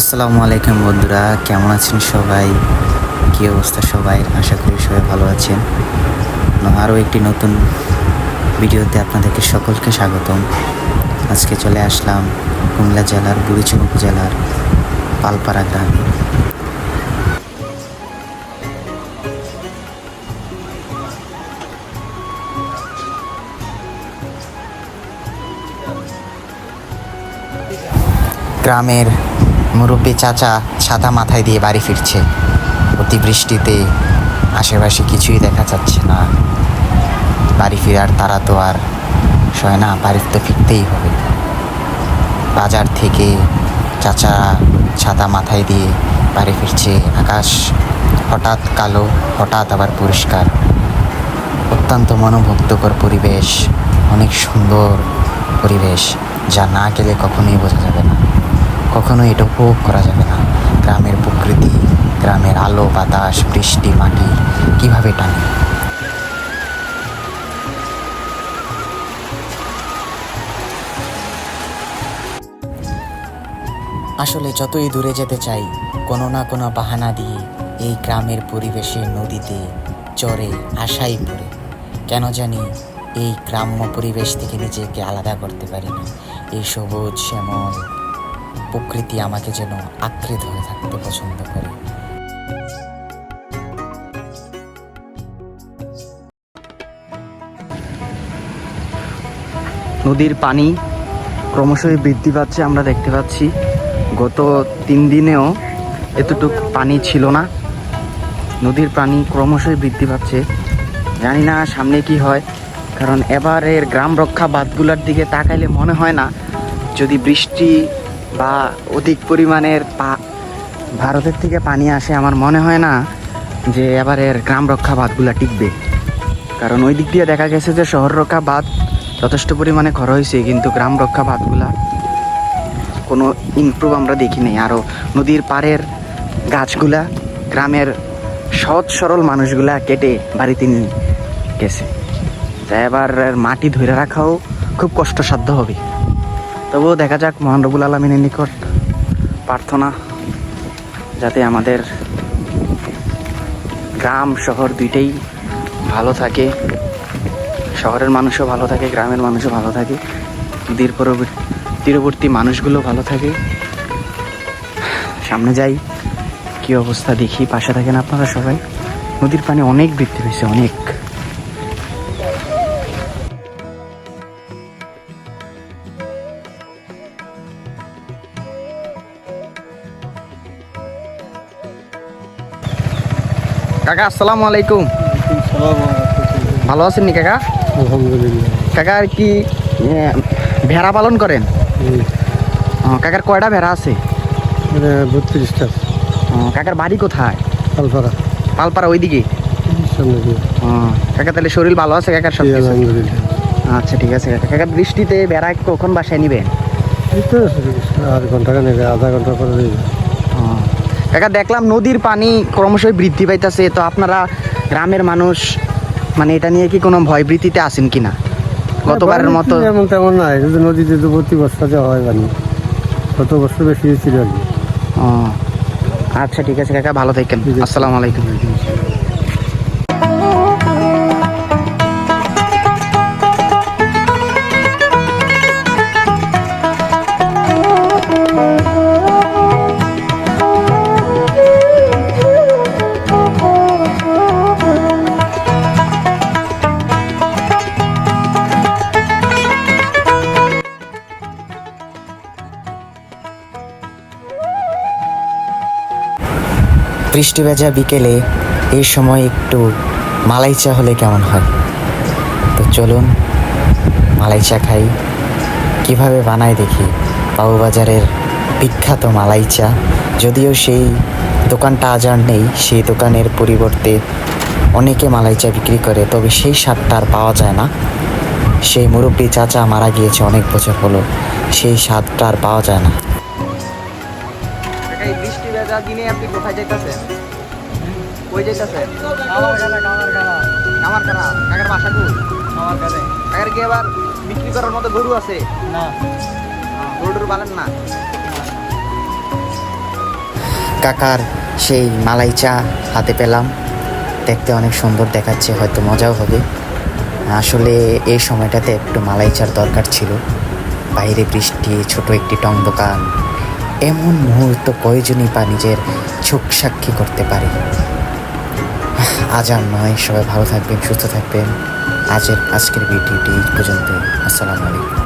আসসালামু আলাইকুম বন্ধুরা, কেমন আছেন সবাই? কী অবস্থা সবাই? আশা করি সবাই ভালো আছেন। আরও একটি নতুন ভিডিওতে আপনাদেরকে সকলকে স্বাগতম। আজকে চলে আসলাম কুমিল্লা জেলার বুড়িচুং উপজেলার পালপাড়া গ্রামে। গ্রামের মুরব্বী চাচা সাদা মাথায় দিয়ে বাড়ি ফিরছে। অতিবৃষ্টিতে আশেপাশে কিছুই দেখা যাচ্ছে না। বাড়ি ফেরার তারা তো আর সয় না, বাড়িতে তো ফিরতেই হবে। বাজার থেকে চাচা ছাতা মাথায় দিয়ে বাড়ি ফিরছে। আকাশ হঠাৎ কালো, হঠাৎ আবার পরিষ্কার। অত্যন্ত মনোমুগ্ধকর পরিবেশ, অনেক সুন্দর পরিবেশ, যা না গেলে কখনোই বোঝা যাবে কখনোই এটা উপভোগ করা যাবে না। গ্রামের প্রকৃতি, গ্রামের আলো, বাতাস, বৃষ্টি, মাটি, কীভাবে টানে? আসলে যতই দূরে যেতে চাই, কোনো না কোনো বাহানা দিয়ে এই গ্রামের পরিবেশে, নদীতে, চরে আশাই পড়ে। কেন জানি এই গ্রাম্য পরিবেশ থেকে নিজেকে আলাদা করতে পারি না। এই সবুজ, শ্যামল প্রকৃতি আমাকে যেন আঁকড়ে ধরে থাকতে পছন্দ করে। নদীর পানি ক্রমশই বৃদ্ধি পাচ্ছে, আমরা দেখতে পাচ্ছি। গত তিন দিনেও এতটুকু পানি ছিল না। নদীর পানি ক্রমশই বৃদ্ধি পাচ্ছে। জানি না সামনে কি হয়, কারণ এবারের গ্রাম রক্ষা বাঁধগুলোর দিকে তাকাইলে মনে হয় না, যদি বৃষ্টি বা অধিক পরিমাণের পা ভারতের থেকে পানি আসে, আমার মনে হয় না যে এবারের গ্রাম রক্ষা বাঁধগুলো টিকবে। কারণ ওই দিক দিয়ে দেখা গেছে যে শহর রক্ষা বাঁধ যথেষ্ট পরিমাণে খর হয়েছে, কিন্তু গ্রাম রক্ষা বাঁধগুলা কোনো ইমপ্রুভ আমরা দেখি নাই। আরও নদীর পাড়ের গাছগুলা, গ্রামের সৎ সরল মানুষগুলা কেটে বাড়িতে নিয়ে গেছে। তাই এবার মাটি ধরে রাখাও খুব কষ্টসাধ্য হবে। তবুও দেখা যাক মহান রবুল আলমিনের নিকট প্রার্থনা যাতে আমাদের গ্রাম, শহর দুইটাই ভালো থাকে, শহরের মানুষও ভালো থাকে, গ্রামের মানুষও ভালো থাকে তীরবর্তী মানুষগুলো ভালো থাকে। সামনে যাই, কি অবস্থা দেখি, পাশে থাকেন আপনারা সবাই। নদীর পানি অনেক বৃদ্ধি হয়েছে অনেক। কাকা আসসালামু আলাইকুম। ভালো আছেন নি কাকা? আলহামদুলিল্লাহ। কাকা আর কি ভেড়া পালন করেন? কাকার কয়টা ভেড়া আছে? বত্রিশটা কাকার বাড়ি কোথায়? আলফারা পালপাড়া ওইদিকে? কাকা তাহলে শরীর ভালো আছে কাকার সব আচ্ছা ঠিক আছে কাকা। কাকা বৃষ্টিতে ভেড়া কখন বাসায় নিবেন? এই ঘণ্টা নেবে আধা ঘণ্টা পরে কাকা দেখলাম নদীর পানি ক্রমশই বৃদ্ধি পাইতেছে তো আপনারা গ্রামের মানুষ মানে এটা নিয়ে কি কোনো ভয় ভয়ভীতিতে আছেন কিনা? গতবারের মতো এমন তেমন নাই কিন্তু নদীতে তো প্রতি বছর যা হয় পানি গত বছর বেশি ছিল আর কি। ও আচ্ছা ঠিক আছে কাকা ভালো থাকেন। আসসালামু আলাইকুম। বৃষ্টি ভেজা বিকেলে এই সময় একটু মালাই চা হলে কেমন হয়? তো চলুন, মালাই চা খাই। কীভাবে বানায় দেখি? বাবুবাজারের বিখ্যাত মালাই চা। যদিও সেই দোকানটা আজ আর নেই, সেই দোকানের পরিবর্তে অনেকে মালাই চা বিক্রি করে, তবে সেই স্বাদটা আর পাওয়া যায় না। সেই মুরব্বী চাচা মারা গিয়েছে অনেক বছর হলো, সেই স্বাদটা আর পাওয়া যায় না। বৃষ্টি ভেজা দিনে আপনি কোথায় যাইতেছেন? কই যাইতেছেন? আমার খানা কাকার বাসা কই? আমার গালে কাকার কি আবার বিক্রি করার মতো গরু আছে? না। গরু টরু পালেন না? কাকার সেই মালাই চা হাতে পেলাম। দেখতে অনেক সুন্দর দেখাচ্ছে হয়তো মজাও হবে। আসলে এই সময়টাতে একটু মালাই চার দরকার ছিল। বাইরে বৃষ্টি ছোট একটি টং দোকান এমন মুহূর্ত প্রয়োজনই বা নিজের চোখ সাক্ষী করতে পারে। আজ আর নয়। সবাই ভালো থাকবেন, সুস্থ থাকবেন। আজের আজকের ভিডিওটি পর্যন্ত আসসালামু আলাইকুম।